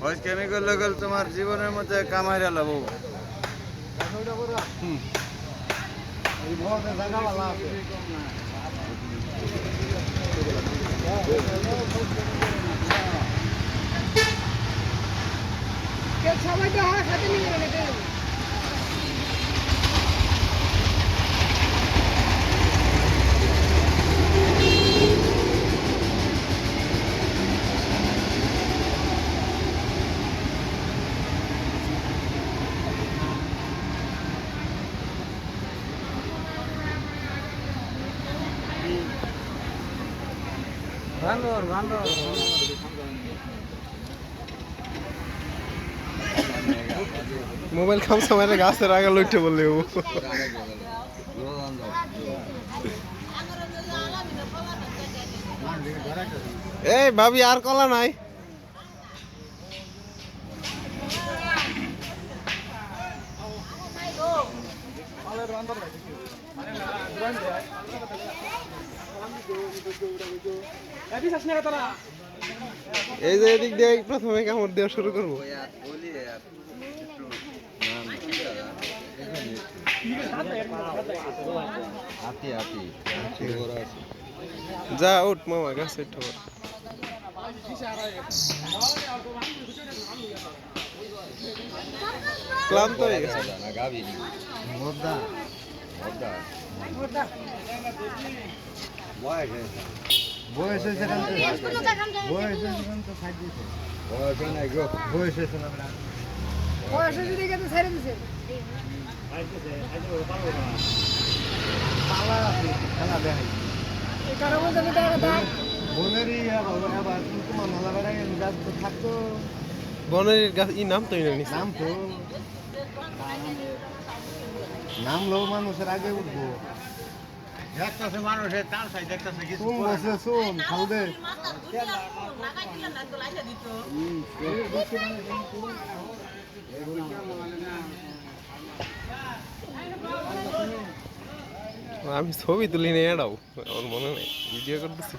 Voice chemical লগল তোমার জীবনের মধ্যে কামাইরা লাবো হুম। সবাই তো হাত হাতে নিয়ে মোবাইল খাম সময় গাছের আগে লইতে বললে ও। এই ভাবি আর কলা নাই? এই যে এদিক দিয়ে প্রথমে কামড় দেওয়া শুরু করব। যা উঠ মামা, গাছে ঠোর ক্লান্ত হয়ে গেছে। গাবি বয়স হয়েছে বয়স হয়েছে বয়স নাই গো বয়স হয়েছে না ছেড়ে দিছে তো থাকতো বনের গাছ ই নাম তো। নাম তো। নাম লো মানুষের আগে উঠবো। দেখতেছে মানুষের তার সাই দেখতেছে কিছু শুন বসে শুন খালদে। আমি ছবি তুলি নিয়ে এড়াও আমার মনে নেই। ভিডিও করতেছি